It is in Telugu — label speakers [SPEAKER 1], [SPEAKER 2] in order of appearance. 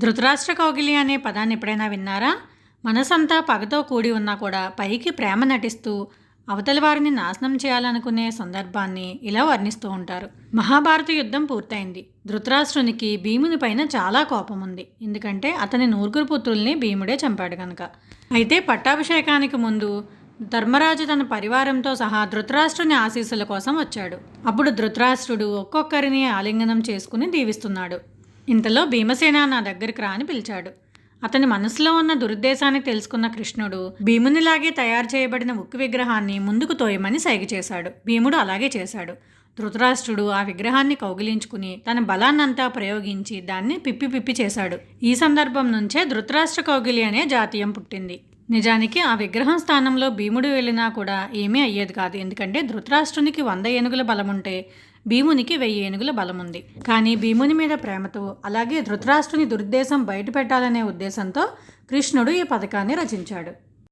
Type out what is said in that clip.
[SPEAKER 1] ధృతరాష్ట్ర కౌగిలి అనే పదాన్ని ఎప్పుడైనా విన్నారా? మనసంతా పగతో కూడి ఉన్నా కూడా పైకి ప్రేమ నటిస్తూ అవతలి వారిని నాశనం చేయాలనుకునే సందర్భాన్ని ఇలా వర్ణిస్తూ ఉంటారు. మహాభారత యుద్ధం పూర్తయింది. ధృతరాష్ట్రునికి భీముని పైన చాలా కోపం ఉంది. ఎందుకంటే అతని నూరుగురు పుత్రుల్ని భీముడే చంపాడు కనుక అయితే పట్టాభిషేకానికి ముందు ధర్మరాజు తన పరివారంతో సహా ధృతరాష్ట్రుని ఆశీస్సుల కోసం వచ్చాడు. అప్పుడు ధృతరాష్ట్రుడు ఒక్కొక్కరిని ఆలింగనం చేసుకుని దీవిస్తున్నాడు. ఇంతలో భీమసేన నా దగ్గరికి రా అని పిలిచాడు. అతని మనసులో ఉన్న దురుద్దేశాన్ని తెలుసుకున్న కృష్ణుడు భీమునిలాగే తయారు చేయబడిన ఉక్కు విగ్రహాన్ని ముందుకు తోయమని సైగ చేశాడు. భీముడు అలాగే చేశాడు. ధృతరాష్ట్రుడు ఆ విగ్రహాన్ని కౌగిలించుకుని తన బలాన్నంతా ప్రయోగించి దాన్ని పిప్పి పిప్పి చేశాడు. ఈ సందర్భం నుంచే ధృతరాష్ట్ర కౌగిలి అనే జాతీయం పుట్టింది. నిజానికి ఆ విగ్రహం స్థానంలో భీముడు వెళ్ళినా కూడా ఏమీ అయ్యేది కాదు. ఎందుకంటే ధృతరాష్ట్రునికి వంద ఏనుగుల బలముంటే భీమునికి వెయ్యి ఏనుగుల బలముంది. కానీ భీముని మీద ప్రేమతో అలాగే ధృతరాష్ట్రుని దురుద్దేశం బయటపెట్టాలనే ఉద్దేశంతో కృష్ణుడు ఈ పథకాన్ని రచించాడు.